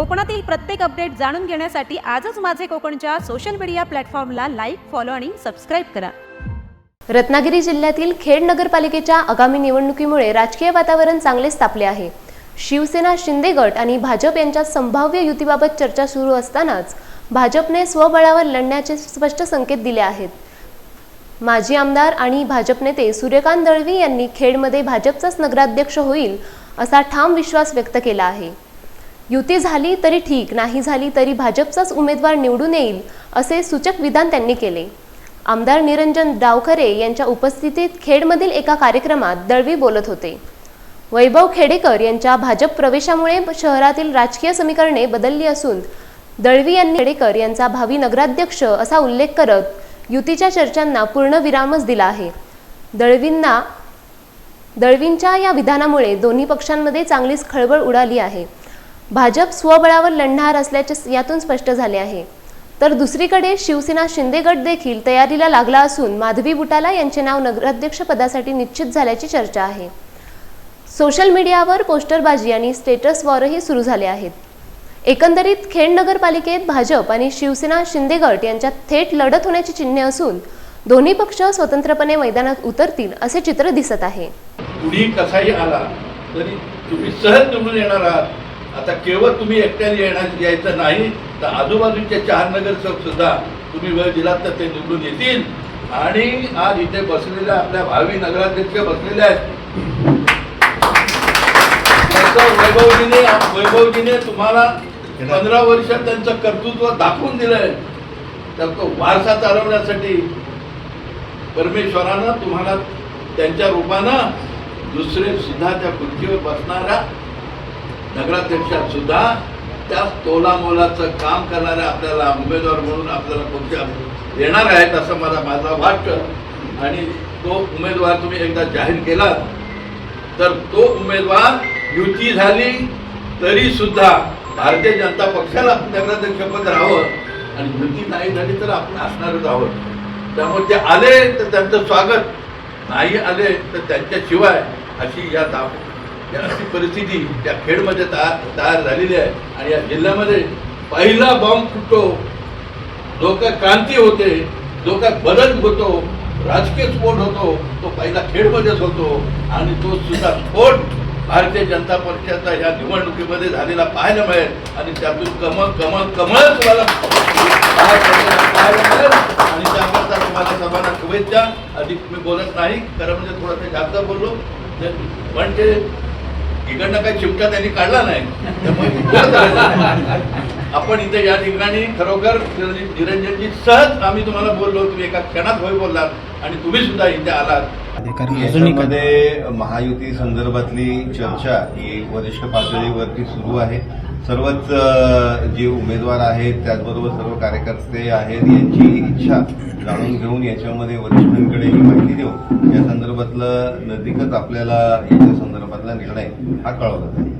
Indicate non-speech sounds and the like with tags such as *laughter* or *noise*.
कोकणातील प्रत्येक अपडेट जाणून घेण्यासाठी आजच माझे कोकणच्या सोशल मीडिया प्लॅटफॉर्मला लाईक फॉलो आणि सबस्क्राईब करा. रत्नागिरी जिल्ह्यातील खेड नगरपालिकेच्या आगामी निवडणुकीमुळे राजकीय वातावरण चांगलेच तापले आहे. शिवसेना शिंदे गट आणि भाजप यांच्या संभाव्य युतीबाबत चर्चा सुरू असतानाच भाजपने स्वबळावर लढण्याचे स्पष्ट संकेत दिले आहेत. माजी आमदार आणि भाजप नेते सूर्यकांत दळवी यांनी खेडमध्ये भाजपचाच नगराध्यक्ष होईल असा ठाम विश्वास व्यक्त केला आहे. युती झाली तरी ठीक नाही झाली तरी भाजपचाच उमेदवार निवडून येईल असे सूचक विधान त्यांनी केले. आमदार निरंजन डावखरे यांच्या उपस्थितीत खेडमधील एका कार्यक्रमात दळवी बोलत होते. वैभव खेडेकर यांच्या भाजप प्रवेशामुळे शहरातील राजकीय समीकरणे बदलली असून दळवी यांनी खेडेकर यांचा भावी नगराध्यक्ष असा उल्लेख करत युतीच्या चर्चांना पूर्ण विरामच दिला आहे. दळवींना दळवींच्या या विधानामुळे दोन्ही पक्षांमध्ये चांगलीच खळबळ उडाली आहे. भाजप स्वबळावर लढणार असल्याचे यातून स्पष्ट झाले आहे. तर दुसरीकडे शिवसेना शिंदे गट देखील तयारीला लागला असून माधवी बुटाला यांचे नाव नगराध्यक्ष पदासाठी निश्चित झाल्याची चर्चा आहे. सोशल मीडियावर पोस्टरबाजी आणि स्टेटस वॉरही सुरू झाले आहेत. एकंदरीत खेड नगरपालिकेत भाजप आणि शिवसेना शिंदे गट यांच्यात थेट लढत होण्याची चिन्हे असून दोन्ही पक्ष स्वतंत्रपणे मैदानात उतरतील असे चित्र दिसत आहे. कुणी कसाही आला तरी तुम्ही सहज निवडून येणार आहात. आता केवळ तुम्ही एकट्याने येणार यायचं नाही तर आजूबाजूचे चार नगरसेवक सुद्धा तुम्ही वेळ दिलात तर ते निवडून येतील. आणि आज इथे बसलेल्या आपल्या भावी नगराध्यक्ष बसलेले आहेत. वैभवजीने वैभवजीने तुम्हाला पंधरा वर्षात त्यांचं कर्तृत्व दाखवून दिलंय. तर तो वारसा चालवण्यासाठी परमेश्वरानं तुम्हाला त्यांच्या रूपानं दुसरे सुद्धा त्या खुर्चीवर बसणाऱ्या नगराध्यक्षात सुद्धा त्या तोलामोलाचं काम करणाऱ्या आपल्याला उमेदवार म्हणून आपल्याला पक्ष देणार आहेत असं मला माझा वाटतं. आणि तो उमेदवार तुम्ही एकदा जाहीर केला तर तो उमेदवार युती झाली तरी सुद्धा भारतीय जनता पक्षाला नगराध्यक्षपद राहावं आणि युती नाही झाली तर आपण असणारच आहोत. त्यामुळे ते आले तर त्यांचं स्वागत. नाही आले तर त्यांच्याशिवाय अशी या दा या अशी परिस्थिती त्या खेडमध्ये तयार तयार झालेली आहे. आणि या जिल्ह्यामध्ये पहिला बॉम्ब फुटतो. जो काय क्रांती होते. जो काय बदल होतो. राजकीय स्फोट होतो. तो पहिला खेडमध्येच होतो. आणि तो सुद्धा स्फोट भारतीय जनता पक्षाचा या निवडणुकीमध्ये झालेला पाहायला मिळेल. आणि त्यातून कमळ कमळ कमळ तुम्हाला पाहायला मिळेल आणि त्याकरता तुम्हाला सर्वांना शुभेच्छा. अधिक मी बोलत नाही. खरं म्हणजे थोडंसं जास्त बोललो. म्हणजे इकडनं काही चिमटा त्यांनी काढला नाही. *laughs* आपण इथे या ठिकाणी खरोखर निरंजन- निरंजनजी सहज आम्ही तुम्हाला बोललो तुम्ही एका क्षणात होय बोललात आणि तुम्ही सुद्धा इथे आलात. याच्यामध्ये महायुती संदर्भातली चर्चा ही वरिष्ठ पातळीवरती सुरू आहे. सर्वच जे उमेदवार आहेत त्याचबरोबर सर्व कार्यकर्ते आहेत यांची इच्छा जाणून घेऊन याच्यामध्ये वरिष्ठांकडे ही माहिती देऊ. या संदर्भातलं नजीकच आपल्याला याच्या संदर्भातला निर्णय हा कळवला जाईल.